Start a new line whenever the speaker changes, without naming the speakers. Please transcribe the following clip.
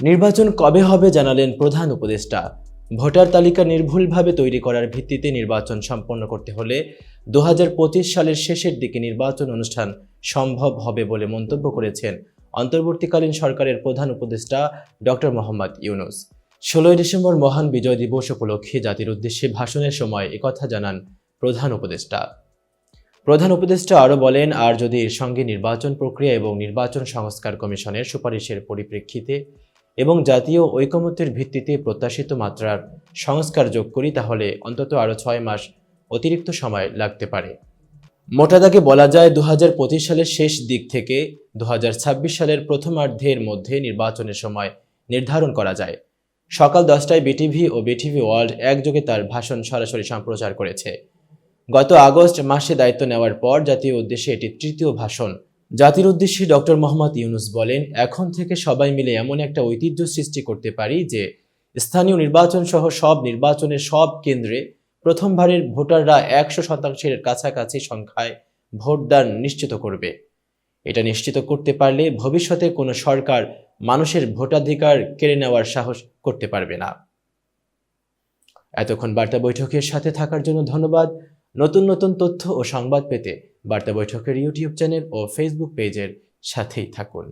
নির্বাচন কবে হবে জানালেন প্রধান উপদেষ্টা। ভোটার তালিকা নির্ভুলভাবে তৈরি করার ভিত্তিতে নির্বাচন সম্পন্ন করতে হলে দুহাজার পঁচিশ সালের শেষের দিকে নির্বাচন অনুষ্ঠান সম্ভব হবে বলে মন্তব্য করেছেন অন্তর্বর্তীকালীন সরকারের প্রধান উপদেষ্টা ডক্টর মোহাম্মদ ইউনুস। ষোলোই ডিসেম্বর মহান বিজয় দিবস উপলক্ষে জাতির উদ্দেশ্যে ভাষণের সময় একথা জানান প্রধান উপদেষ্টা। প্রধান উপদেষ্টা আরও বলেন, আর যদি এর সঙ্গে নির্বাচন প্রক্রিয়া এবং নির্বাচন সংস্কার কমিশনের সুপারিশের পরিপ্রেক্ষিতে এবং জাতীয় ঐকমত্যের ভিত্তিতে প্রত্যাশিত মাত্রার সংস্কার যোগ করি, তাহলে অন্তত আরও ছয় মাস অতিরিক্ত সময় লাগতে পারে। মোটা দাগে বলা যায় দু হাজার পঁচিশ সালের শেষ দিক থেকে দু হাজার ছাব্বিশ সালের প্রথমার্ধের মধ্যে নির্বাচনের সময় নির্ধারণ করা যায়। সকাল দশটায় বিটিভি ও বিটিভি ওয়ার্ল্ড একযোগে তার ভাষণ সরাসরি সম্প্রচার করেছে। গত আগস্ট মাসে দায়িত্ব নেওয়ার পর জাতীয় উদ্দেশ্যে এটি তৃতীয় ভাষণ জাতির উদ্দেশ্যে ডক্টর মোহাম্মদ ইউনুস বলেন, এখন থেকে সবাই মিলে এমন একটা ঐতিহ্য সৃষ্টি করতে পারি যে স্থানীয় নির্বাচন সহ সব নির্বাচনের সব কেন্দ্রে প্রথমবারের ভোটাররা একশো শতাংশের কাছাকাছি সংখ্যায় ভোটদান নিশ্চিত করবে। এটা নিশ্চিত করতে পারলে ভবিষ্যতে কোনো সরকার মানুষের ভোটাধিকার কেড়ে নেওয়ার সাহস করতে পারবে না। এতক্ষণ বার্তা বৈঠকের সাথে থাকার জন্য ধন্যবাদ। নতুন নতুন তথ্য ও সংবাদ পেতে বার্তা বৈঠকের ইউটিউব চ্যানেল ও ফেসবুক পেজের সাথেই থাকুন।